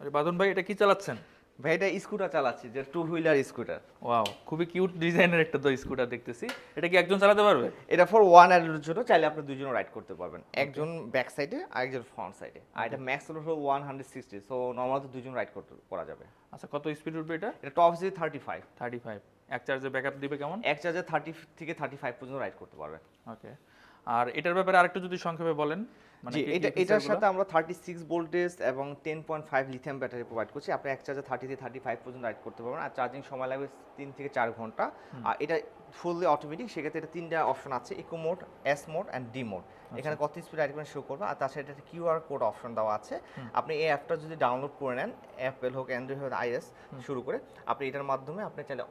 আরে বাদন ভাই এটা কি চালাচ্ছেন? ভাই এটা স্কুটার চালাচ্ছি যে টু হুইলার স্কুটার। ওয়াও খুবই কিউট ডিজাইনের একটা তো স্কুটার দেখতেছি। এটা কি একজন চালাতে পারবে? এটা ফর ওয়ান অ্যাডাল্টের জন্য চাইলে আপনি দুজন রাইড করতে পারবেন। একজন ব্যাক সাইডে আর একজন ফ্রন্ট সাইডে আর এটা ম্যাক্স হলো one hundred sixty so normal তো দুজন রাইড করতে করা যাবে। আচ্ছা কত স্পিড উঠবে এটা? এটা top speed thirty five thirty five এক চার্জে ব্যাকআপ দিবে কেমন? এক চার্জে থার্টি থেকে থার্টি ফাইভ পর্যন্ত রাইড করতে পারবেন ওকে আর এটার ব্যাপারে আরেকটু যদি সংক্ষেপে বলেন মানে এটা এটার সাথে আমরা থার্টি সিক্স ভোল্টেজ এবং ten point five lithium battery provide করছি। আপনি এক চার্জে থার্টি থেকে থার্টি ফাইভ পর্যন্ত রাইড করতে পারবেন আর চার্জিং সময় লাগবে তিন থেকে চার ঘণ্টা। আর এটা ফুললি অটোমেটিক সেক্ষেত্রে এটা তিনটা অপশন আছে eco mode S mode and D mode এখানে কত স্পিড রাইড করবেন শো করবে। আর তাছাড়া এটা কিউআর কোড অপশন দেওয়া আছে। আপনি এই অ্যাপটা যদি ডাউনলোড করে নেন অ্যাপেল হোক অ্যান্ড্রয়েড হোক আইএস শুরু করে আপনি এটার মাধ্যমে আপনি চাইলে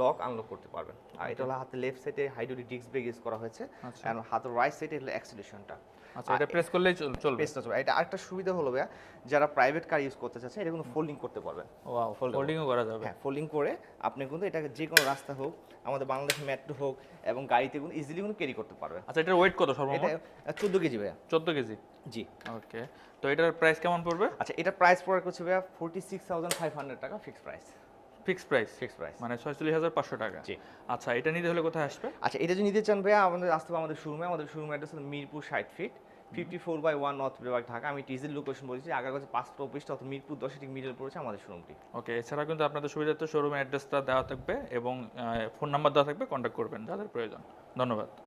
লক আনলক করতে পারবেন। আর এটা হলো হাতে লেফট সাইডে হাইড্রোলিক ডিস্ক ব্রেক ইউজ করা হয়েছে। আচ্ছা। আর হাতের রাইট সাইডে হলো অ্যাক্সিলেশনটা আচ্ছা এটা প্রেস করলেই চলবে। পেজটা চলবে। এটা আরেকটা সুবিধা হলো ভাইয়া যারা প্রাইভেট কার ইউজ করতে চাচ্ছে এটা কিন্তু ফোল্ডিং করতে পারবেন। ওয়াও ফোল্ডিংও করা যাবে। হ্যাঁ ফোল্ডিং করে আপনি কিন্তু এটাকে যে কোনো রাস্তা হোক আমাদের বাংলাদেশ মেট্রো হোক এবং গাড়িতে কিন্তু ইজিলি কিন্তু ক্যারি করতে পারবেন। আচ্ছা এটার ওয়েট কত এটা সর্বমোট চোদ্দ কেজি ভাইয়া। চোদ্দ কেজি? জি। ওকে তো এটার প্রাইস কেমন পড়বে? আচ্ছা এটা প্রাইস পড়ে করছে ভাইয়া forty six thousand five hundred টাকা fix price fix price. Fix price. মানে ছয়চল্লিশ হাজার পাঁচশো টাকা। জি। আচ্ছা এটা নিতে হলে কোথায় আসবে? আচ্ছা এটা যদি নিতে চান ভাইয়া আমাদের আসতে হবে আমাদের শোরুমে আমাদের শোরুম অ্যাড্রেস হলো মিরপুর ষাট feet fifty four by one north বিভাগ ঢাকা। আমি টিজির লোকেশন বলেছি আগার কাছে পাঁচটা অফিসটা অথবা মিরপুর দশে ঠিক মিডল পড়েছে আমাদের শোরুমটি ওকে এছাড়া কিন্তু আপনাদের সুবিধার্থে শোরুমের অ্যাড্রেসটা দেওয়া থাকবে এবং ফোন নাম্বার দেওয়া থাকবে কন্ট্যাক্ট করবেন যাদের প্রয়োজন। ধন্যবাদ।